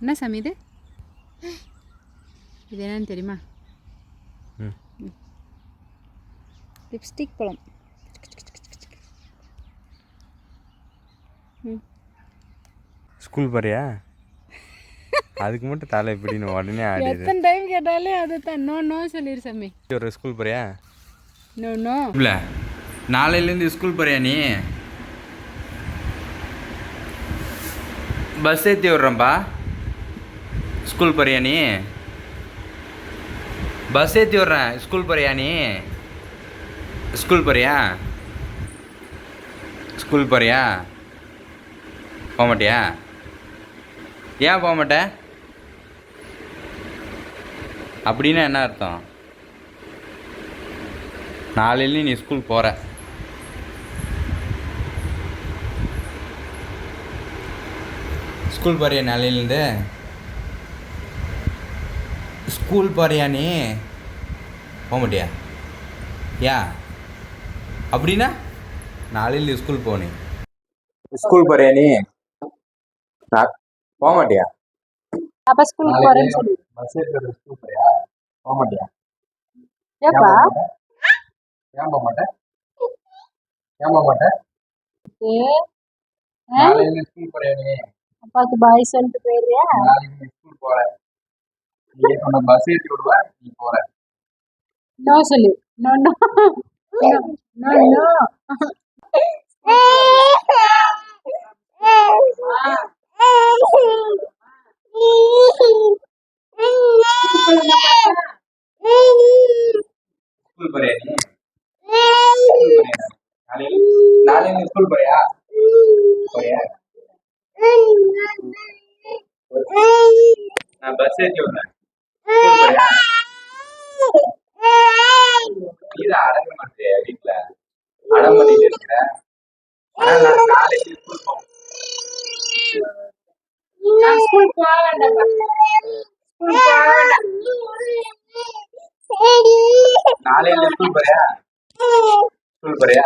என்ன சாமி இது இது என்னன்னு தெரியுமா ம் லிப்ஸ்டிக் பழம் ம் ஸ்கூல் போறியா? அதுக்கு மட்டும் தலை எப்படின்னு உடனே ஆடிது. எத்தனை டைம் கேட்டாலே அதை தான் நோ நோ சொல்லிடு சாமி. ஒரு ஸ்கூல் போறியா? நோ நோ இல்லை. நாளையிலேருந்து ஸ்கூல் போறியா நீ? பஸ் ஏற்றி விட்றேன்ப்பா ஸ்கூல் போறியா நீ? பஸ் ஏற்றி விட்றேன். ஸ்கூல் போறியா நீ? ஸ்கூல் போறியா? ஸ்கூல் போறியா? போக மாட்டியா? ஏன் போக மாட்ட? அப்படின்னா என்ன அர்த்தம்? நாளையில நீ ஸ்கூல் போகிற ஸ்கூல் போறியா நாளையிலேருந்து? ஸ்கூல் போறியா நீ? போக மாட்டியா யா? அப்படின்னா நாளையில ஸ்கூல் போனே ஸ்கூல் போறியா நீ? போக மாட்டியா அப்ப ஸ்கூலுக்கு போறேன்னு சொல்லு. பஸ் ஏற்கிறது ஸ்கூல் போறியா? போக மாட்டியா ஏப்பா? ஏன் போக மாட்டேன் ஏன் போக மாட்டேன் ஏ நாளையில ஸ்கூல் போறியா நீ? அப்பாவுக்கு பாய் சொல்லிட்டு போயிடுறியா? நாளைக்கு ஸ்கூல் போற நீ உன்னை பஸ் ஏற்றி விடுவ? நீ போற. நோ சொல்லு. No no. No no school போறியா நீ? நாளைக்கு? நாளைக்கு நீ ஸ்கூல் போறியா? போறியா? நான் பஸ் ஏற்றி விடுறேன். நீதான் அடங்க மாட்டியா வீட்டுல அடம் பண்ணிட்டு இருக்கிற. ஆனா நான் நாளைக்கு ஸ்கூல் போறேன் நான் ஸ்கூல் போக வேண்டாம் ஸ்கூல் போக வேண்டாம். நாளையில ஸ்கூல் போறியா? ஸ்கூல் போறியா?